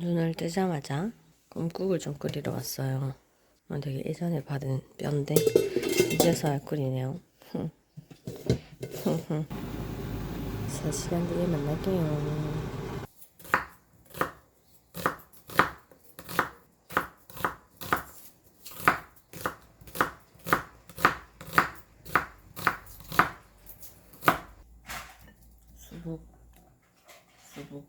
눈을 뜨자마자 꿈국을 좀 끓이러 왔어요. 어, 되게 예전에 받은 뼈인데 이제서야 끓이네요. 3시간 뒤에 만날게요. 수북, 수북.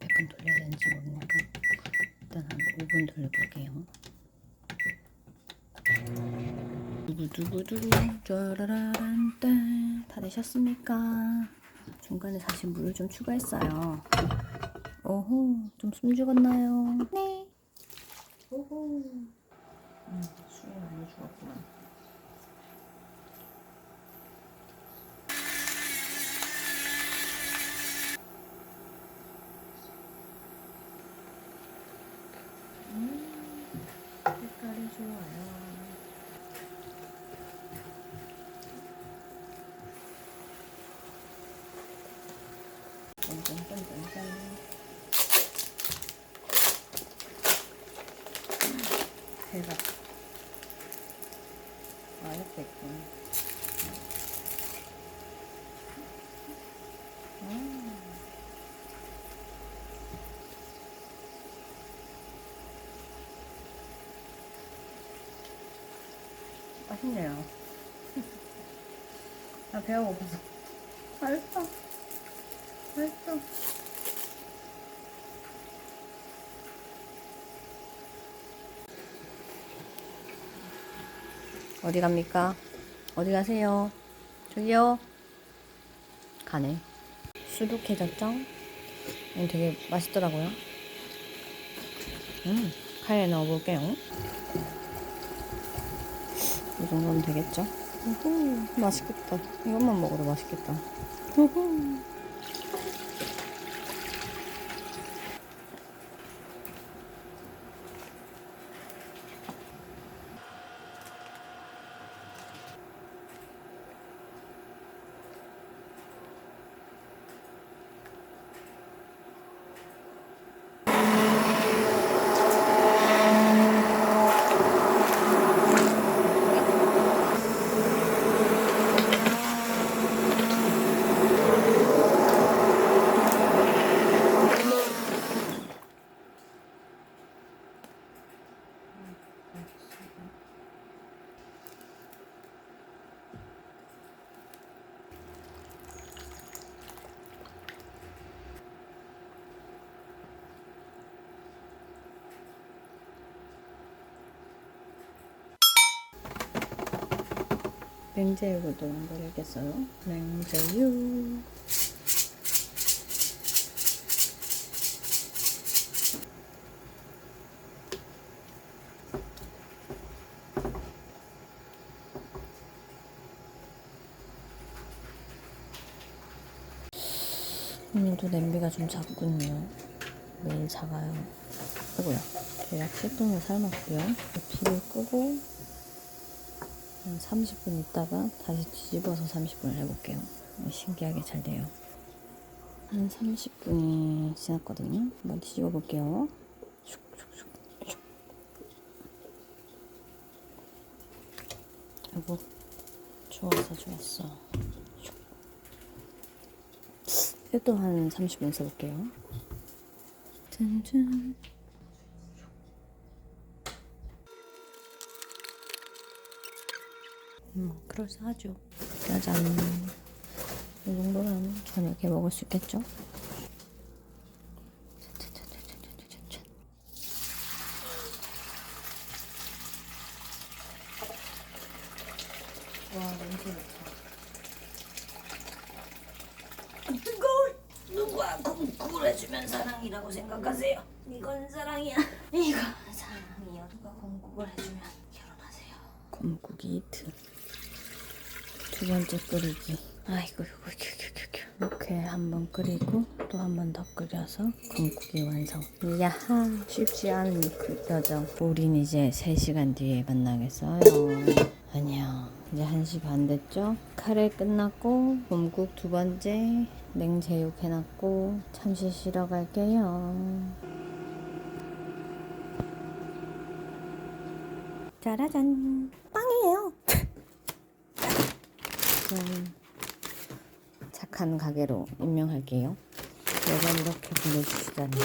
몇 분 돌려야 되는지 모르니까 일단 한 5분 돌려볼게요. 두구두구두구 짜라라란딴 다 되셨습니까? 중간에 사실 물을 좀 추가했어요. 오호 좀 숨 죽었나요? 네. 오호 음, 술이 많이 죽었구나. 색깔이 좋아요. 짠짠짠짠짠. 대박. 아, 옆에 있군. 음. 맛있네요. 아, 배가 고파서. 맛있어. 어디 갑니까? 어디 가세요? 저기요. 가네. 수북해졌죠? 음, 되게 맛있더라고요. 음, 칼에 넣어볼게요. 이 정도면 되겠죠? 우후, 맛있겠다. 이것만 먹어도 맛있겠다. 우후. 맹제육도 만들겠어요. 맹제육. 오늘도 냄비가 좀 작군요. 매일 작아요. 아이고야. 대략 10분을 삶았고요. 불을 끄고 한 30분 있다가 다시 뒤집어서 30분을 해볼게요. 신기하게 잘 돼요. 한 30분이 지났거든요. 한번 뒤집어 볼게요. 슉. 아이고, 좋았어. 이것도 한 30분 써볼게요. 짠짠. 음, 그럴싸하죠. 짜잔. 이 정도면 저녁에 먹을 수 있겠죠? 와, 냄새 좋다. 뜨거워! 누가 콩국을 해주면 사랑이라고 생각하세요? 이건 사랑이야. 이건 사랑이야. 누가 콩국을 해주면 결혼하세요. 콩국이 이트. 두 번째 끓이기. 아이고, 이거, 큐큐큐큐. 이렇게 한 번 끓이고 또 한 번 더 끓여서 콩국이 완성. 야하, 쉽지 않은 그 여정. 우린 이제 3시간 뒤에 만나겠어요. 안녕. 이제 1시 반 됐죠? 카레 끝났고, 곰국 두 번째, 냉제육 해놨고, 잠시 쉬러 갈게요. 짜라잔. 빵이에요. 짠. 착한 가게로 임명할게요. 매번 이렇게 보내주시다니.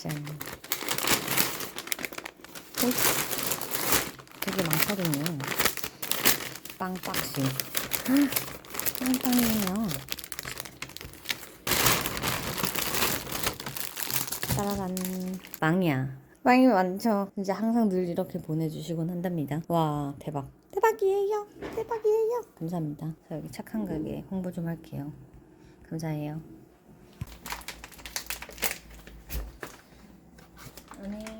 짠. 오, 되게 많거든요. 빵 박스. 빵빵이에요. 따라란. 빵이야. 빵이 많죠. 진짜 항상 늘 이렇게 보내주시곤 한답니다. 와, 대박. 대박이에요. 대박이에요. 감사합니다. 저 여기 착한 가게 홍보 좀 할게요. 감사해요. 아니.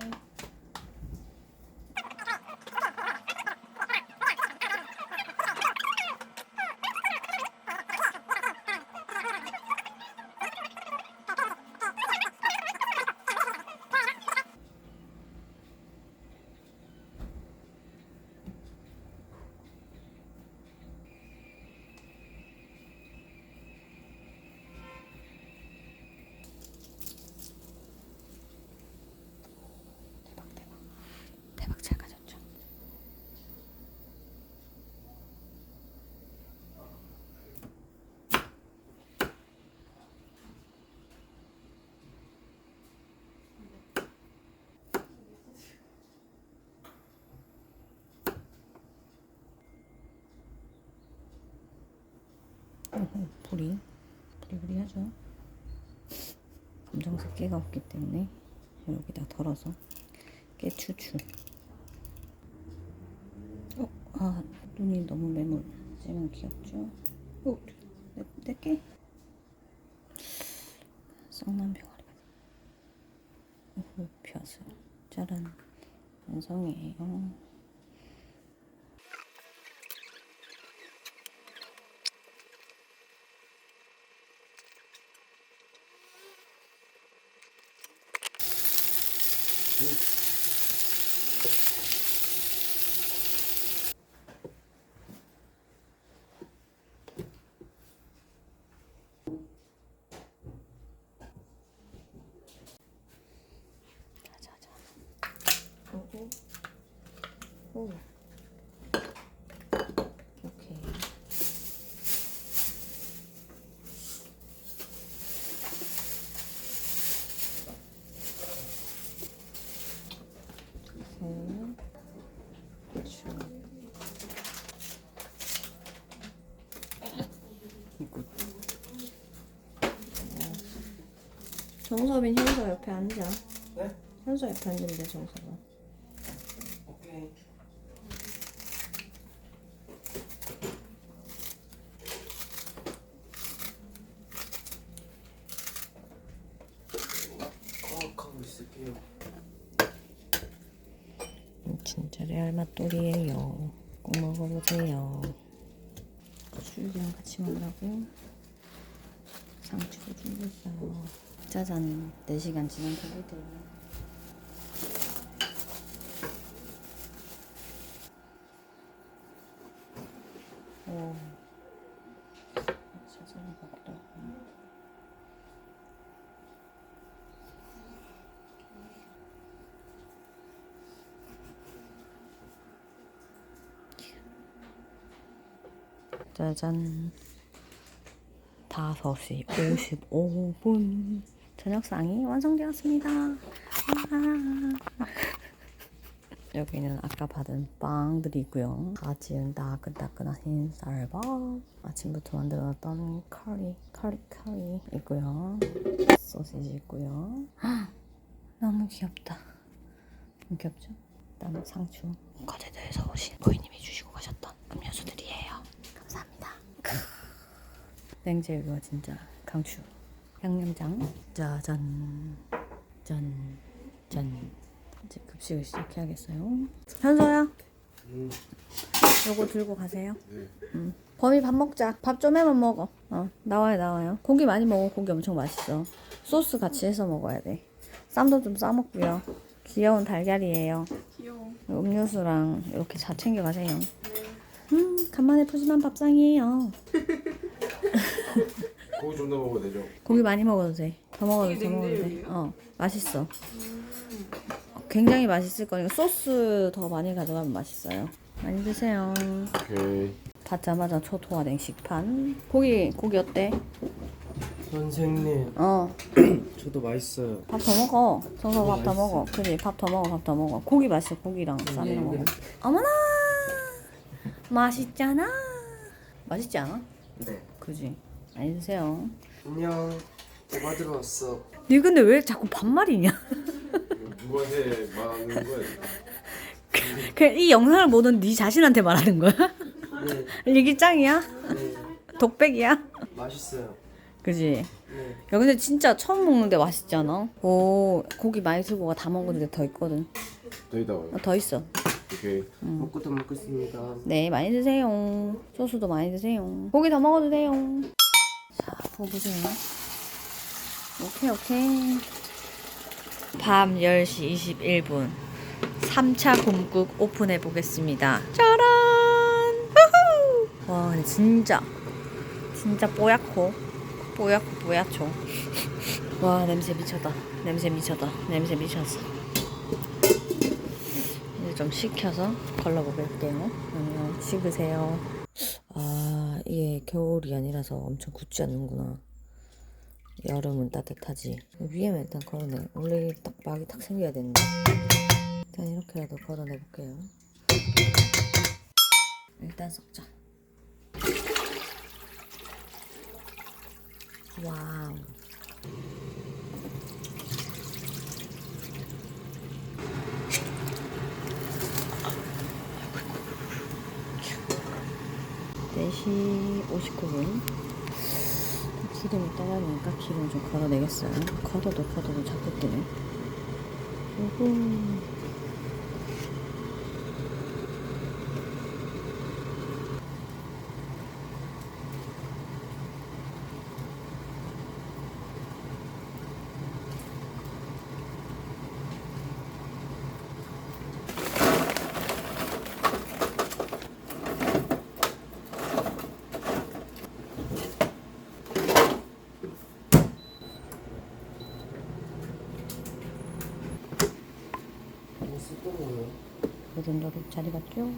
어허, 불이 부리부리하죠 검정색 깨가 없기 때문에 여기다 덜어서 깨 추출. 어, 아 눈이 너무 매몰지만 귀엽죠. 어, 내, 내 깨. 쌍난 병아리 같아. 오호, 벼슬. 짜란. 완성이에요. 자자자. 오고. 오. 오케이. 셋. 쭉. 이거. 정섭이 현서 옆에 앉아. 네? 현서 옆에 앉으면 돼, 정섭아. 오케이. 과학하고 있을게요. 음, 진짜 레알 맛돌이에요. 꼭 먹어보세요. 술이랑 같이 먹으라고 상추도 준비했어요. 짜잔, 4시간 지난 고기들. 오, 짜잔 먹다. 짜잔. 5시 55분. 저녁상이 완성되었습니다. 아. 여기는 아까 받은 빵들이 있고요. 다 지은 따끈따끈한 흰쌀밥. 아침부터 만들어놨던 커리 커리 커리 있고요. 소시지 있고요. 너무 귀엽다. 너무 귀엽죠? 그다음 상추. 거제도에서 오신 고객님이 주시고 가셨던 음료수들이에요 감사합니다 냉제육이와 진짜 강추 양념장 짜잔 짠 짠 이제 급식을 시작해야겠어요 현서야 음. 요거 들고 가세요 네. 응. 범이 밥 먹자 밥 좀 해만 먹어 어 나와요 나와요 고기 많이 먹어 고기 엄청 맛있어 소스 같이 해서 먹어야 돼 쌈도 좀 싸먹고요 귀여운 달걀이에요. 귀여워. 음료수랑 이렇게 다 챙겨 가세요. 음, 간만에 푸짐한 밥상이에요. 고기 좀 더 먹어도 되죠? 고기 많이 먹어도 돼. 더 먹어도 이게 더 먹어도 돼. 어, 맛있어. 굉장히 맛있을 거니까 소스 더 많이 가져가면 맛있어요. 많이 드세요. 오케이. 받자마자 초토화 냉식판. 고기 고기 어때? 선생님, 어, 저도 맛있어요. 밥 더 먹어. 저서 밥 더. 먹어. 그지? 밥 더 먹어. 밥 더 먹어. 고기 맛있어. 고기랑 쌈이랑 먹어. 어머나, 맛있잖아. 맛있지 않아? 네. 그지? 많이 드세요. 안녕. 뭐 받으러 왔어? 니 근데 왜 자꾸 반말이냐? 누구한테 말하는 거야? 그냥 이 영상을 보는 네 자신한테 말하는 거야? 네. 이게 짱이야? 네. 독백이야? 맛있어요. 그지? 네. 야 근데 진짜 처음 먹는데 맛있잖아. 오 고기 많이 들고 가다 먹었는데 더 있거든. 더 있다고요? 어, 더 있어. 오케이. 먹고 더 먹겠습니다. 네 많이 드세요. 소스도 많이 드세요. 고기 더 먹어도 돼요. 자 먹어보세요. 오케이 오케이. 밤 10시 21분 3차 곰국 오픈해 보겠습니다. 짜란! 우후! 와 진짜 진짜 뽀얗고 뽀얗고 뽀얗죠. 와 냄새 미쳤다. 냄새 미쳤다. 냄새 미쳤어. 이제 좀 식혀서 걸러볼게요. 그러면 식으세요. 아 이게 겨울이 아니라서 엄청 굳지 않는구나. 여름은 따뜻하지. 위에만 일단 걸어내. 원래 딱 막이 탁 생겨야 되는데. 일단 이렇게라도 걸어내 볼게요. 일단 섞자. 와우. 네시 59분. 기름이 떨어지니까 기름 좀 걸어내겠어요. 걷어도 걷어도 자꾸 뜨네. 이 자리 같죠?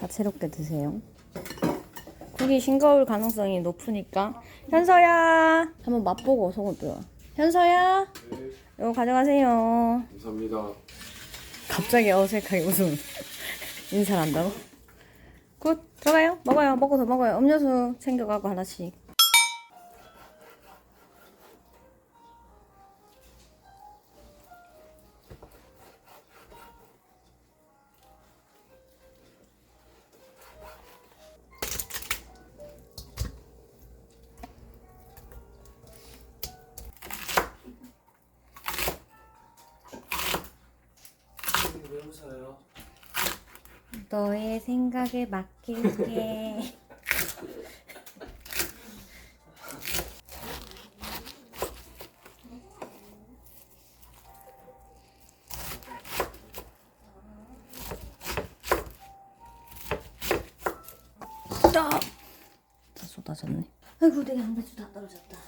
다. 다채롭게 드세요. 국이 싱거울 가능성이 높으니까 현서야 한번 맛보고 속을 뼈 현서야 네. 이거 가져가세요 감사합니다. 갑자기 어색하게 웃음 인사를 한다고? 굿 들어가요 먹어요 먹고 더 먹어요 음료수 챙겨가고 하나씩 너의 생각에 맡길게. 다 쏟아졌네. 아이고 내가 양배추 다 떨어졌다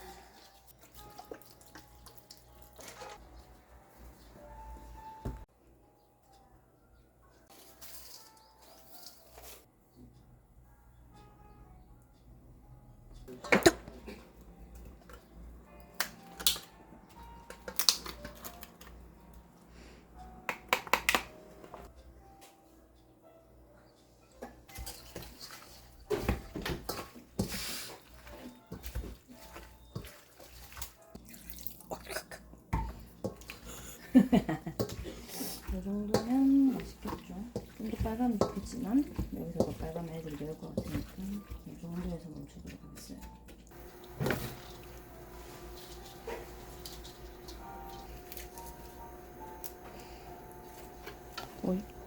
이 정도면 맛있겠죠. 좀 더 빨가면 좋겠지만 여기서 더 빨가면 애들이 매울 것 같으니까 이 정도에서 멈춰도록 하겠어요. 오이.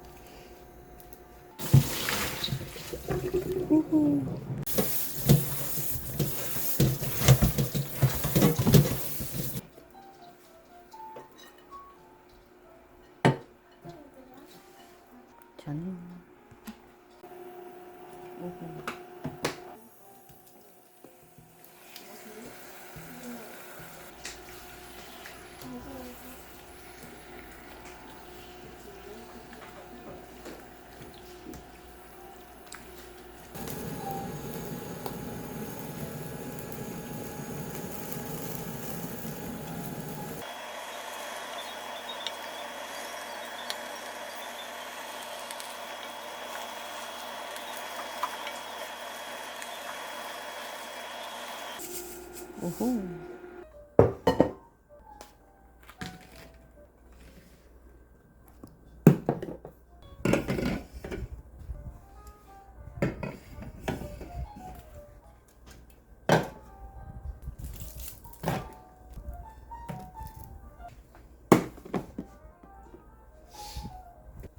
오호.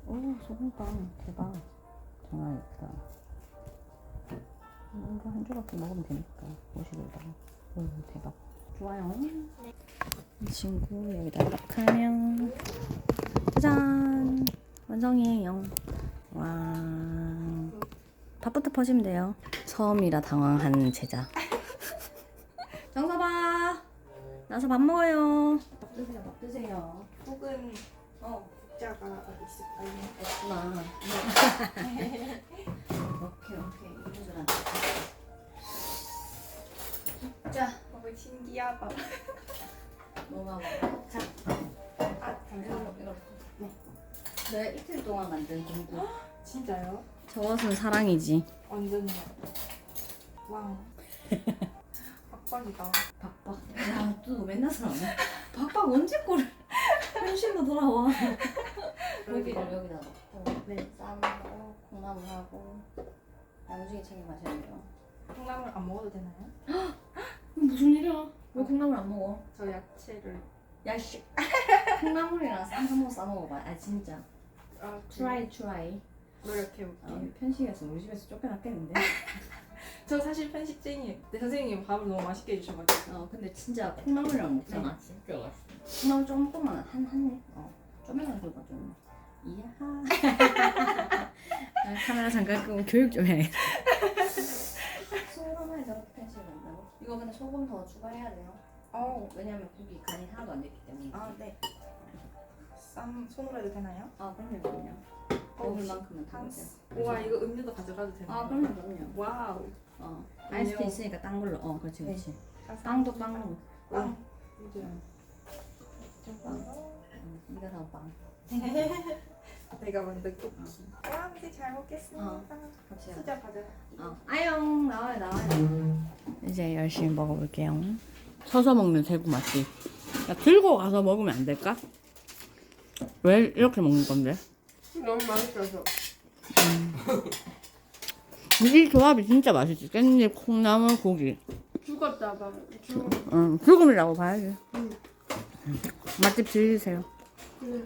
오, 소금빵 대박. 장난 있다. 이거 한 조각씩 먹으면 되니까 50에다가 오 대박. 좋아요. 이 친구 여기다 딱 하면. 짜잔. 완성이에요. 와. 밥부터 퍼시면 돼요. 처음이라 당황한 제자. 정서봐. 나서 밥 먹어요. 밥 드세요 밥 드세요. 혹은 어 국자가 있을까요? 없구나. 오케이 오케이 자 어, 신기하다. 뭐가 먹어 자 아, 이거 이거 네. 내가 이틀 동안 만든 공구. 진짜요? 저것은 사랑이지. 완전요. 왕. 박박이다. 박박. 야, 또 맨날 사랑해. 박박 언제 거를 현실로 돌아와. 여기다 여기다 넣고. 네. 쌈하고 콩나물하고 야무지게 챙겨 마셔야 돼요. 콩나물 안 먹어도 되나요? 무슨 일이야? 왜 콩나물 안 먹어? 저 야채를. 야 씨. 콩나물이랑 쌈 한번 싸 먹어봐. 아 진짜. 아, 트라이 트라이. 노력해볼게요. 어, 편식해서 우리 집에서 쫓겨났겠는데. 저 사실 편식쟁이에요. 근데 선생님 밥을 너무 맛있게 해주셔가지고. 어 근데 진짜 콩나물이랑 먹잖아. 진짜 맛있어. 콩나물 조금만 한한 입. 어 좀만 줘봐 좀. 이야. 아, 카메라 잠깐 끄고 교육 좀 해. 저렇게 편식을? 이거 근데 소금 더 추가해야 돼요. 어. 왜냐면 국이 간이 하나도 안 됐기 때문에. 아, 네. 쌈 손으로 해도 되나요? 아 그럼요 그럼요. 먹을 만큼은 다한 먹어요. 우와, 이거 음료도 가져가도 되나요? 아 그럼요 그럼요. 와우. 어. 아이스티 음료. 있으니까 딴 걸로. 어, 그렇지, 네. 그렇지. 빵. 빵도 빵으로. 빵. 이제 좀 빵. 응, 이거 더 빵. 내가 만들고. 와, 근데 잘 먹겠습니다. 어. 갑시다. 수저 가져. 어. 아영 나와요, 나와요. 이제 열심히 먹어볼게요. 서서 먹는 대구 맛집. 야, 들고 가서 먹으면 안 될까? 왜 이렇게 먹는 건데? 너무 맛있어서. 이 조합이 진짜 맛있지. 깻잎, 콩나물, 고기. 죽었다 봐. 죽. 응, 죽음이라고 봐야지. 응. 맛집 즐기세요. 그래.